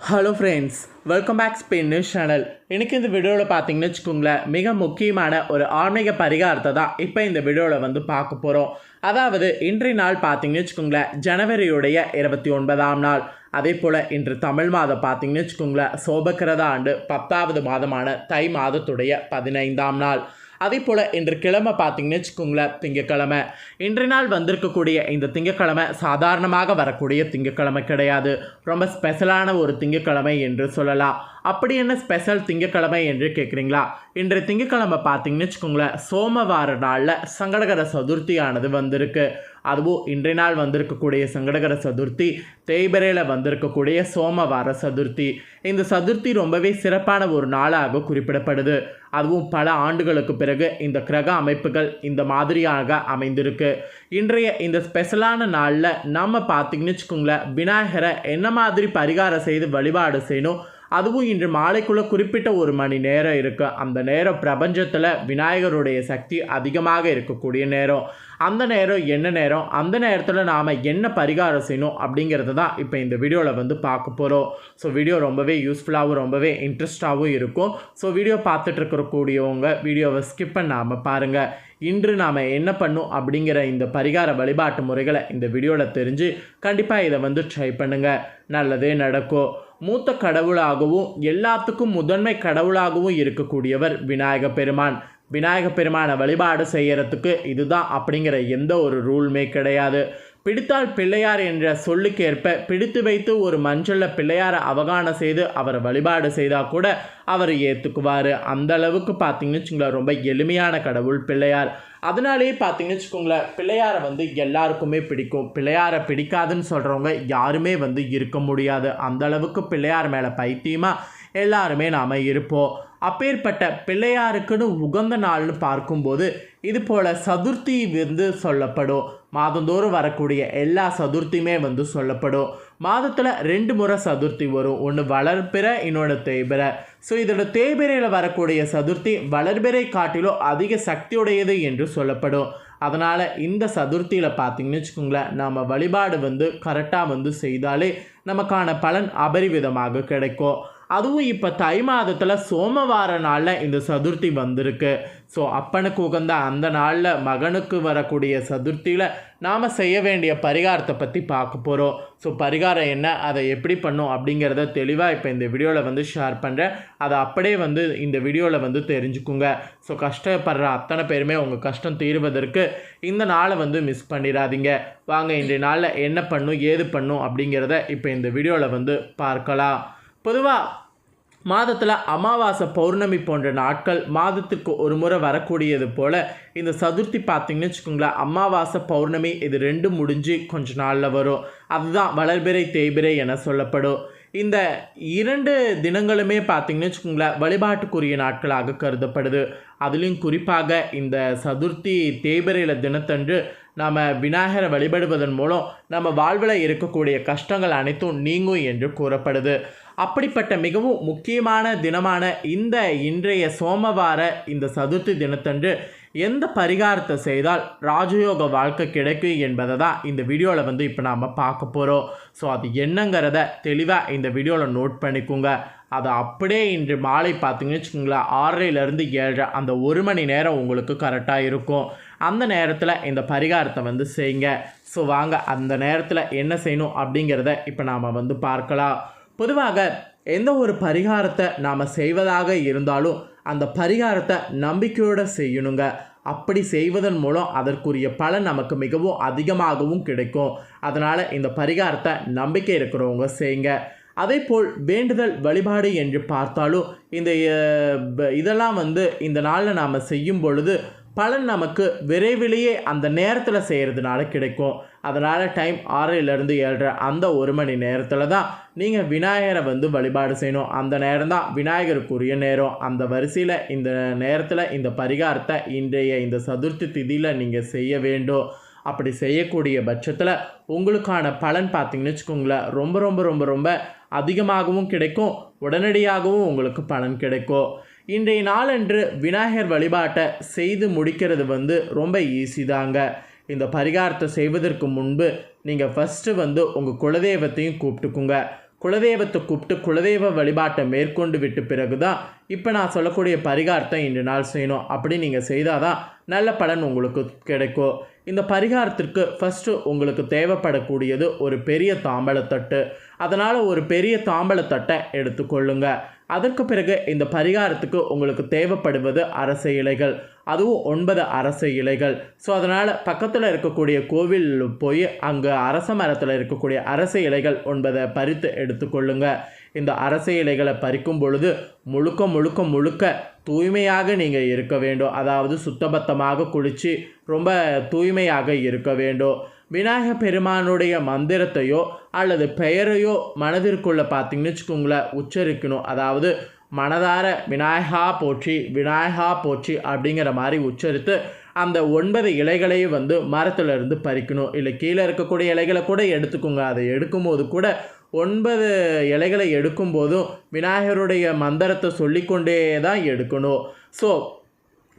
Hello friends welcome back Spain news channel எனக்கு இந்த வீடியோவில் பார்த்தீங்கன்னு வச்சுக்கோங்களேன் மிக முக்கியமான ஒரு ஆன்மீக பரிகாரத்தை தான் இப்போ இந்த வீடியோவில் வந்து பார்க்க போகிறோம் அதாவது இன்றைய நாள் பார்த்தீங்கன்னு வச்சுக்கோங்களேன் ஜனவரியுடைய இருபத்தி ஒன்பதாம் நாள். அதே போல் இன்று தமிழ் மாதம் பார்த்தீங்கன்னு வச்சுக்கோங்களேன் சோபக்கிரத ஆண்டு பத்தாவது மாதமான தை மாதத்துடைய பதினைந்தாம் நாள். அதே போல் இன்று கிழமை பார்த்தீங்கன்னு வச்சுக்கோங்களேன் திங்கக்கிழமை. இன்றைய நாள் வந்திருக்கக்கூடிய இந்த திங்கக்கிழமை சாதாரணமாக வரக்கூடிய திங்கக்கிழமை கிடையாது. ரொம்ப ஸ்பெஷலான ஒரு திங்கக்கிழமை என்று சொல்லலாம். அப்படி என்ன ஸ்பெஷல் திங்கக்கிழமை என்று கேட்குறீங்களா? இன்று திங்கக்கிழமை பார்த்தீங்கன்னு வச்சுக்கோங்களேன் சோமவார நாளில் சங்கடகர சதுர்த்தியானது வந்திருக்கு. அதுவும் இன்றைய நாள் வந்திருக்கக்கூடிய சங்கடகர சதுர்த்தி தேய்பிரையில் வந்திருக்கக்கூடிய சோமவார சதுர்த்தி. இந்த சதுர்த்தி ரொம்பவே சிறப்பான ஒரு நாளாக குறிப்பிடப்படுது. அதுவும் பல ஆண்டுகளுக்கு பிறகு இந்த கிரக அமைப்புகள் இந்த மாதிரியாக அமைந்திருக்கு. இன்றைய இந்த ஸ்பெஷலான நாளில் நம்ம பார்த்திங்கன்னு வச்சுக்கோங்களேன் விநாயகரை என்ன மாதிரி பரிகாரம் செய்து வழிபாடு செய்யணும் அதுவும் இன்று மாலைக்குள்ளே குறிப்பிட்ட ஒரு மணி நேரம் இருக்குது அந்த நேரம் பிரபஞ்சத்தில் விநாயகருடைய சக்தி அதிகமாக இருக்கக்கூடிய நேரம். அந்த நேரம் என்ன நேரம்? அந்த நேரத்தில் நாம் என்ன பரிகாரம் செய்யணும் அப்படிங்கிறது தான் இப்போ இந்த வீடியோவில் வந்து பார்க்க போகிறோம் ஸோ வீடியோ ரொம்பவே யூஸ்ஃபுல்லாகவும் ரொம்பவே இன்ட்ரெஸ்டாகவும் இருக்கும். ஸோ வீடியோ பார்த்துட்டு இருக்கக்கூடியவங்க வீடியோவை ஸ்கிப் பண்ணாமல் பாருங்கள் இன்று நாம் என்ன பண்ணும் அப்படிங்கிற இந்த பரிகார வழிபாட்டு முறைகளை இந்த வீடியோவில் தெரிஞ்சு கண்டிப்பாக இதை வந்து ட்ரை பண்ணுங்கள் நல்லதே நடக்கும். மூத்த கடவுளாகவும் எல்லாத்துக்கும் முதன்மை கடவுளாகவும் இருக்கக்கூடியவர் விநாயக பெருமான். விநாயக பெருமானை வழிபாடு செய்கிறதுக்கு இதுதான் அப்படிங்கிற எந்த ஒரு ரூலுமே கிடையாது. பிடித்தால் பிள்ளையார் என்ற சொல்லுக்கேற்ப பிடித்து வைத்து ஒரு மஞ்சளில் பிள்ளையாரை அவகானம் செய்து அவரை வழிபாடு செய்தால் கூட அவர் ஏற்றுக்குவார் அந்த அளவுக்கு பார்த்தீங்கன்னு வச்சுங்களேன் ரொம்ப எளிமையான கடவுள் பிள்ளையார். அதனாலேயே பார்த்தீங்கன்னு வச்சுக்கோங்களேன் பிள்ளையாரை வந்து எல்லாருக்குமே பிடிக்கும். பிள்ளையாரை பிடிக்காதுன்னு சொல்கிறவங்க யாருமே வந்து இருக்க முடியாது. அந்த அளவுக்கு பிள்ளையார் மேலே பைத்தியமாக எல்லாருமே நாம் இருப்போம். அப்பேற்பட்ட பிள்ளையாருக்குன்னு உகந்த நாள்னு பார்க்கும்போது இது போல் சதுர்த்தி வந்து சொல்லப்படும். மாதந்தோறும் வரக்கூடிய எல்லா சதுர்த்தியுமே வந்து சொல்லப்படும். மாதத்தில் ரெண்டு முறை சதுர்த்தி வரும். ஒன்று வளர்பிற இன்னொன்று தேய்பிற. ஸோ இதோட தேய்பிரையில் வரக்கூடிய சதுர்த்தி வளர்பிறை காட்டிலும் அதிக சக்தியுடையது என்று சொல்லப்படும். அதனால் இந்த சதுர்த்தியில் பார்த்தீங்கன்னு வச்சுக்கோங்களேன் நம்ம வழிபாடு வந்து கரெக்டாக வந்து செய்தாலே நமக்கான பலன் அபரிவிதமாக கிடைக்கும். அதுவும் இப்போ தை மாதத்தில் சோமவார நாளில் இந்த சதுர்த்தி வந்திருக்கு. ஸோ அப்பனுக்கு உகந்த அந்த நாளில் மகனுக்கு வரக்கூடிய சதுர்த்தியில் நாம் செய்ய வேண்டிய பரிகாரத்தை பற்றி பார்க்க போகிறோம் ஸோ பரிகாரம் என்ன அதை எப்படி பண்ணும் அப்படிங்கிறத தெளிவாக இப்போ இந்த வீடியோவில் வந்து ஷேர் பண்ணுறேன் அதை அப்படியே வந்து இந்த வீடியோவில் வந்து தெரிஞ்சுக்குங்க. ஸோ கஷ்டப்படுற அத்தனை பேருமே உங்கள் கஷ்டம் தீர்வதற்கு இந்த நாளை வந்து மிஸ் பண்ணிடாதீங்க. வாங்க இன்றைய நாளில் என்ன பண்ணும் ஏது பண்ணும் அப்படிங்கிறத இப்போ இந்த வீடியோவில் வந்து பார்க்கலாம். பொதுவாக மாதத்தில் அமாவாசை பௌர்ணமி போன்ற நாட்கள் மாதத்துக்கு ஒரு முறை வரக்கூடியது போல் இந்த சதுர்த்தி பார்த்திங்கன்னு வச்சுக்கோங்களேன் அமாவாசை பௌர்ணமி இது ரெண்டும் முடிஞ்சு கொஞ்ச நாளில் வரும். அதுதான் வளர்பிறை தேய்பிறை என சொல்லப்படும். இந்த இரண்டு தினங்களுமே பார்த்திங்கன்னு வச்சுக்கோங்களேன் வழிபாட்டுக்குரிய நாட்களாக கருதப்படுது. அதுலேயும் குறிப்பாக இந்த சதுர்த்தி தேய்பிரையில தினத்தன்று நாம் விநாயகரை வழிபடுவதன் மூலம் நம்ம வாழ்வில் இருக்கக்கூடிய கஷ்டங்கள் அனைத்தும் நீங்கும் என்று கூறப்படுது. அப்படிப்பட்ட மிகவும் முக்கியமான தினமான இந்த இன்றைய சோமவார இந்த சதுர்த்தி தினத்தன்று எந்த பரிகாரத்தை செய்தால் ராஜயோக வாழ்க்கை கிடைக்கும் என்பதை தான் இந்த வீடியோவில் வந்து இப்போ நாம் பார்க்க போகிறோம் ஸோ அது என்னங்கிறத தெளிவாக இந்த வீடியோவில் நோட் பண்ணிக்கோங்க. அதை அப்படியே இன்று மாலை பார்த்தீங்கன்னு வச்சுக்கோங்களேன் ஆறரைலேருந்து ஏழரை அந்த ஒரு மணி நேரம் உங்களுக்கு கரெக்டாக இருக்கும். அந்த நேரத்தில் இந்த பரிகாரத்தை வந்து செய்யுங்க. ஸோ வாங்க அந்த நேரத்தில் என்ன செய்யணும் அப்படிங்கிறத இப்போ நாம் வந்து பார்க்கலாம். பொதுவாக எந்த ஒரு பரிகாரத்தை நாம் செய்வதாக இருந்தாலும் அந்த பரிகாரத்தை நம்பிக்கையோடு செய்யணுங்க. அப்படி செய்வதன் மூலம் அதற்குரிய பலன் நமக்கு மிகவும் அதிகமாகவும் கிடைக்கும். அதனால் இந்த பரிகாரத்தை நம்பிக்கை இருக்கிறவங்க செய்யுங்க. அதே போல் வேண்டுதல் வழிபாடு என்று பார்த்தாலும் இந்த இதெல்லாம் வந்து இந்த நாளில் நாம் செய்யும் பொழுது பலன் நமக்கு விரைவிலேயே அந்த நேரத்தில் செய்கிறதுனால கிடைக்கும். அதனால் டைம் ஆறிலிருந்து ஏழரை அந்த ஒரு மணி நேரத்தில் தான் நீங்கள் விநாயகரை வந்து வழிபாடு செய்யணும். அந்த நேரம் தான் விநாயகருக்குரிய நேரம். அந்த வரிசையில் இந்த நேரத்தில் இந்த பரிகாரத்தை இன்றைய இந்த சதுர்த்தி திதியில் நீங்கள் செய்ய வேண்டும். அப்படி செய்யக்கூடிய பட்சத்தில் உங்களுக்கான பலன் பார்த்திங்கன்னு வச்சுக்கோங்களேன் ரொம்ப ரொம்ப ரொம்ப ரொம்ப அதிகமாகவும் கிடைக்கும். உடனடியாகவும் உங்களுக்கு பலன் கிடைக்கும். இன்றைய நாளன்று விநாயகர் வழிபாட்டை செய்து முடிக்கிறது வந்து ரொம்ப ஈஸி தாங்க. இந்த பரிகாரத்தை செய்வதற்கு முன்பு நீங்கள் ஃபஸ்ட்டு வந்து உங்கள் குலதெய்வத்தையும் கூப்பிட்டுக்குங்க. குலதெய்வத்தை கூப்பிட்டு குலதெய்வ வழிபாட்டை மேற்கொண்டு விட்டு பிறகு தான் இப்போ நான் சொல்லக்கூடிய பரிகாரத்தை இன்று நாள் செய்யணும். அப்படி நீங்கள் செய்தால் தான் நல்ல பலன் உங்களுக்கு கிடைக்கும். இந்த பரிகாரத்திற்கு ஃபஸ்ட்டு உங்களுக்கு தேவைப்படக்கூடியது ஒரு பெரிய தாம்பழத்தட்டு. அதனால் ஒரு பெரிய தாம்பழத்தட்டை எடுத்துக்கொள்ளுங்கள் அதற்கு பிறகு இந்த பரிகாரத்துக்கு உங்களுக்கு தேவைப்படுவது அரச இலைகள். அதுவும் ஒன்பது அரச இலைகள். ஸோ அதனால் பக்கத்தில் இருக்கக்கூடிய கோவில் போய் அங்கே அரச மரத்தில் இருக்கக்கூடிய அரச இலைகள் ஒன்பதை பறித்து எடுத்துக்கொள்ளுங்க இந்த அரச இலைகளை பறிக்கும் பொழுது முழுக்க முழுக்க முழுக்க தூய்மையாக நீங்கள் இருக்க வேண்டும். அதாவது சுத்தபத்தமாக குளித்து ரொம்ப தூய்மையாக இருக்க வேண்டும். விநாயக பெருமானுடைய மந்திரத்தையோ அல்லது பெயரையோ மனதிற்குள்ளே பார்த்தீங்கன்னு வச்சுக்கோங்களேன் உச்சரிக்கணும். அதாவது மனதார விநாயகா போற்றி விநாயகா போற்றி அப்படிங்கிற மாதிரி உச்சரித்து அந்த ஒன்பது இலைகளையும் வந்து மரத்துலேருந்து பறிக்கணும். இல்லை கீழே இருக்கக்கூடிய இலைகளை கூட எடுத்துக்கோங்க. அதை எடுக்கும்போது கூட ஒன்பது இலைகளை எடுக்கும்போதும் விநாயகருடைய மந்திரத்தை சொல்லிக்கொண்டே தான் எடுக்கணும். ஸோ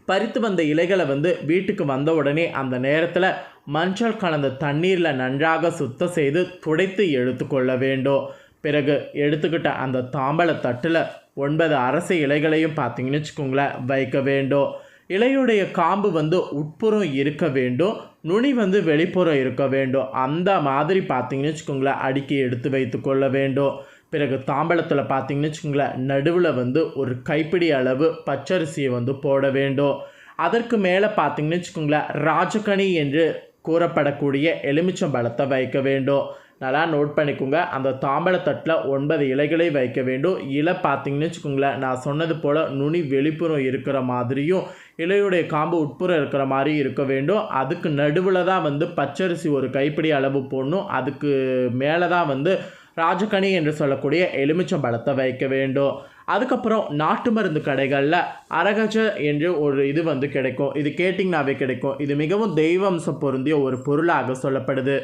பறித்து வந்த இலைகளை வந்து வீட்டுக்கு வந்த உடனே அந்த நேரத்தில் மஞ்சள் கலந்த தண்ணீரில் நன்றாக சுத்தம் செய்து துடைத்து எடுத்துக்கொள்ள வேண்டும். பிறகு எடுத்துக்கிட்ட அந்த தாம்பழ தட்டில் ஒன்பது அரசு இலைகளையும் பார்த்தீங்கன்னு வச்சுக்கோங்களேன் வைக்க வேண்டும். இலையுடைய காம்பு வந்து உட்புறம் இருக்க வேண்டும். நுனி வந்து வெளிப்புறம் இருக்க வேண்டும். அந்த மாதிரி பார்த்தீங்கன்னு வச்சுக்கோங்களேன் அடுக்கி எடுத்து வைத்து கொள்ள வேண்டும். பிறகு தாம்பழத்தில் பார்த்தீங்கன்னு வச்சுக்கோங்களேன் நடுவில் வந்து ஒரு கைப்பிடி அளவு பச்சரிசியை வந்து போட வேண்டும். அதற்கு மேலே பார்த்தீங்கன்னு வச்சுக்கோங்களேன் ராஜகனி என்று கூறப்படக்கூடிய எலுமிச்சம்பழத்தை வைக்க வேண்டும். நல்லா நோட் பண்ணிக்கோங்க. அந்த தாம்பழத்தட்டில் ஒன்பது இலைகளை வைக்க வேண்டும். இலை பார்த்தீங்கன்னு வச்சுக்கோங்களேன் நான் சொன்னது போல் நுனி வெளிப்புறம் இருக்கிற மாதிரியும் இலையுடைய காம்பு உட்புறம் இருக்கிற மாதிரி இருக்க வேண்டும். அதுக்கு நடுவில் தான் வந்து பச்சரிசி ஒரு கைப்பிடி அளவு போடணும். அதுக்கு மேலே தான் வந்து ராஜகனி என்று சொல்லக்கூடிய எலுமிச்சம் பழத்தை வைக்க வேண்டும். அதுக்கப்புறம் நாட்டு மருந்து கடைகளில் அரகஜ என்று ஒரு இது வந்து கிடைக்கும். இது கேட்டிங்கனாவே கிடைக்கும். இது மிகவும் தெய்வம்சம் பொருந்திய ஒரு பொருளாக சொல்லப்படுது.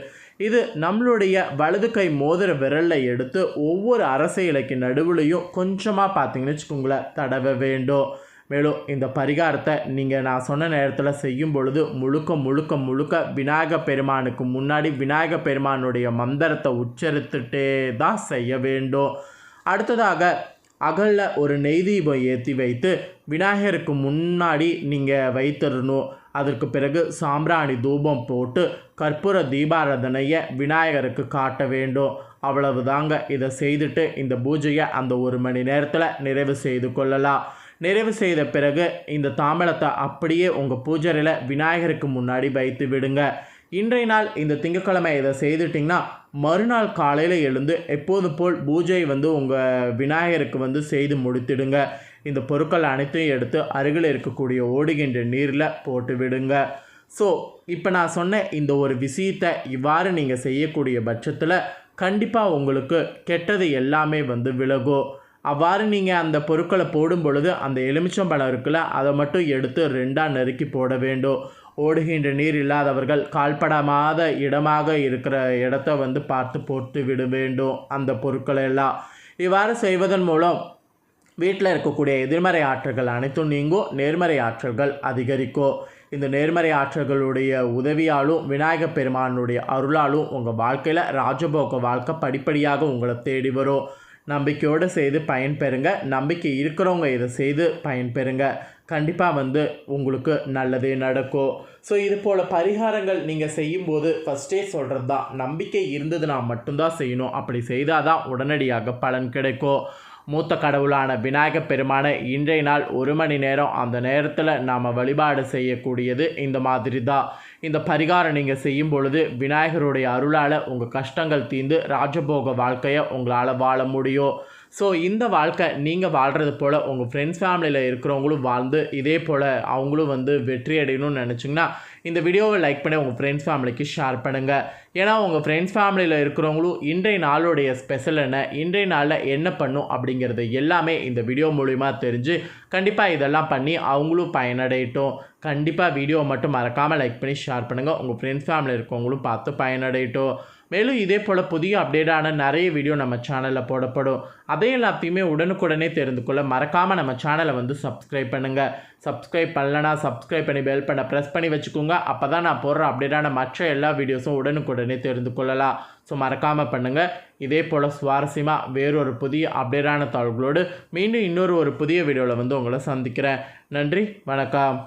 இது நம்மளுடைய வலது கை மோதிர விரலில் எடுத்து ஒவ்வொரு அரச இலைக்கு நடுவுலையும் கொஞ்சமாக பார்த்தீங்கன்னு வச்சுக்கோங்களேன் தடவ வேண்டும். மேலும் இந்த பரிகாரத்தை நீங்கள் நான் சொன்ன நேரத்தில் செய்யும் பொழுது முழுக்க முழுக்க முழுக்க விநாயக பெருமானுக்கு முன்னாடி விநாயக பெருமானுடைய மந்திரத்தை உச்சரித்துட்டே தான் செய்ய வேண்டும். அடுத்ததாக அகலில் ஒரு நெய் தீபம் ஏற்றி வைத்து விநாயகருக்கு முன்னாடி நீங்கள் வைத்திடணும். அதற்கு பிறகு சாம்பிராணி தூபம் போட்டு கற்பூர தீபாராதனையை விநாயகருக்கு காட்ட வேண்டும். அவ்வளவு தாங்க இதை செய்துட்டு இந்த பூஜையை அந்த ஒரு மணி நேரத்தில் நிறைவு செய்து கொள்ளலாம். நிறைவு செய்த பிறகு இந்த தாம்பழத்தை அப்படியே உங்கள் பூஜையில் விநாயகருக்கு முன்னாடி வைத்து விடுங்க. இன்றைய நாள் இந்த திங்கட்கிழமை இதை செய்துட்டிங்கன்னா மறுநாள் காலையில் எழுந்து எப்போது போல் பூஜை வந்து உங்கள் விநாயகருக்கு வந்து செய்து முடித்திடுங்க. இந்த பொருட்கள் அனைத்தையும் எடுத்து அருகில் இருக்கக்கூடிய ஓடுகின்ற நீரில் போட்டு விடுங்க. ஸோ இப்போ நான் சொன்ன இந்த ஒரு விஷயத்தை இவ்வாறு நீங்கள் செய்யக்கூடிய பட்சத்தில் கண்டிப்பாக உங்களுக்கு கெட்டது எல்லாமே வந்து விலகும். அவ்வாறு நீங்கள் அந்த பொருட்களை போடும் பொழுது அந்த எலுமிச்சம்பழம் இருக்குல்ல அதை மட்டும் எடுத்து ரெண்டாக நறுக்கி போட வேண்டும். ஓடுகின்ற நீர் இல்லாதவர்கள் கால்படாத இடமாக இருக்கிற இடத்த வந்து பார்த்து போட்டு விட வேண்டும். அந்த பொருட்களை எல்லாம் இவ்வாறு செய்வதன் மூலம் வீட்டில் இருக்கக்கூடிய எதிர்மறை ஆற்றல்கள் அனைத்தும் நீங்கும் நேர்மறை ஆற்றல்கள் அதிகரிக்கும் இந்த நேர்மறை ஆற்றல்களுடைய உதவியாலும் விநாயகப் பெருமானுடைய அருளாலும் உங்கள் வாழ்க்கையில் ராஜபோக வாழ்க்கை படிப்படியாக உங்களை தேடி வரும். நம்பிக்கையோடு செய்து பயன்பெறுங்க. நம்பிக்கை இருக்கிறவங்க இதை செய்து பயன்பெறுங்க. கண்டிப்பாக வந்து உங்களுக்கு நல்லதே நடக்கும். ஸோ இது போல் பரிகாரங்கள் நீங்கள் செய்யும்போது ஃபஸ்ட்டே சொல்கிறது தான் நம்பிக்கை இருந்ததுன்னா மட்டும்தான் செய்யணும். அப்படி செய்தால் தான் உடனடியாக பலன் கிடைக்கும். மூத்த கடவுளான விநாயக பெருமானை இன்றைய நாள் ஒரு மணி நேரம் அந்த நேரத்தில் நாம் வழிபாடு செய்யக்கூடியது இந்த மாதிரி தான் இந்த பரிகாரம் நீங்கள் செய்யும் பொழுது விநாயகருடைய அருளால் உங்கள் கஷ்டங்கள் தீர்ந்து ராஜபோக வாழ்க்கையை உங்களால் வாழ முடியும். ஸோ இந்த வாழ்க்கை நீங்கள் வாழ்கிறது போல் உங்கள் ஃப்ரெண்ட்ஸ் ஃபேமிலியில் இருக்கிறவங்களும் வாழ்ந்து இதே போல் அவங்களும் வந்து வெற்றி அடையணும்னு நினச்சிங்கன்னா இந்த வீடியோவை லைக் பண்ணி உங்கள் ஃப்ரெண்ட்ஸ் ஃபேமிலிக்கு ஷேர் பண்ணுங்கள் ஏன்னா உங்கள் ஃப்ரெண்ட்ஸ் ஃபேமிலியில் இருக்கிறவங்களும் இன்றைய நாளுடைய ஸ்பெஷல் என்ன இன்றைய நாளில் என்ன பண்ணும் அப்படிங்கிறது எல்லாமே இந்த வீடியோ மூலிமா தெரிஞ்சு கண்டிப்பாக இதெல்லாம் பண்ணி அவங்களும் பயனடையட்டும். கண்டிப்பாக வீடியோ மட்டும் மறக்காமல் லைக் பண்ணி ஷேர் பண்ணுங்கள் உங்கள் ஃப்ரெண்ட்ஸ் ஃபேமிலி இருக்கவங்களும் பார்த்து பயனடையட்டும். மேலும் இதே போல் புதிய அப்டேட்டான நிறைய வீடியோ நம்ம சேனலில் போடப்படும். அதே எல்லாத்தையுமே உடனுக்குடனே தெரிந்து கொள்ள மறக்காமல் நம்ம சேனலை வந்து சப்ஸ்கிரைப் பண்ணுங்கள் சப்ஸ்கிரைப் பண்ணலனா சப்ஸ்கிரைப் பண்ணி பெல் பண்ண ப்ரெஸ் பண்ணி வச்சுக்கோங்க. அப்போ தான் நான் போடுற அப்டேட்டான மற்ற எல்லா வீடியோஸும் உடனுக்குடனே தெரிந்து கொள்ளலாம். ஸோ மறக்காமல் பண்ணுங்கள் இதே போல் சுவாரஸ்யமாக வேறொரு புதிய அப்டேட்டான தாள்களோடு மீண்டும் இன்னொரு ஒரு புதிய வீடியோவில் வந்து உங்களை சந்திக்கிறேன். நன்றி. வணக்கம்.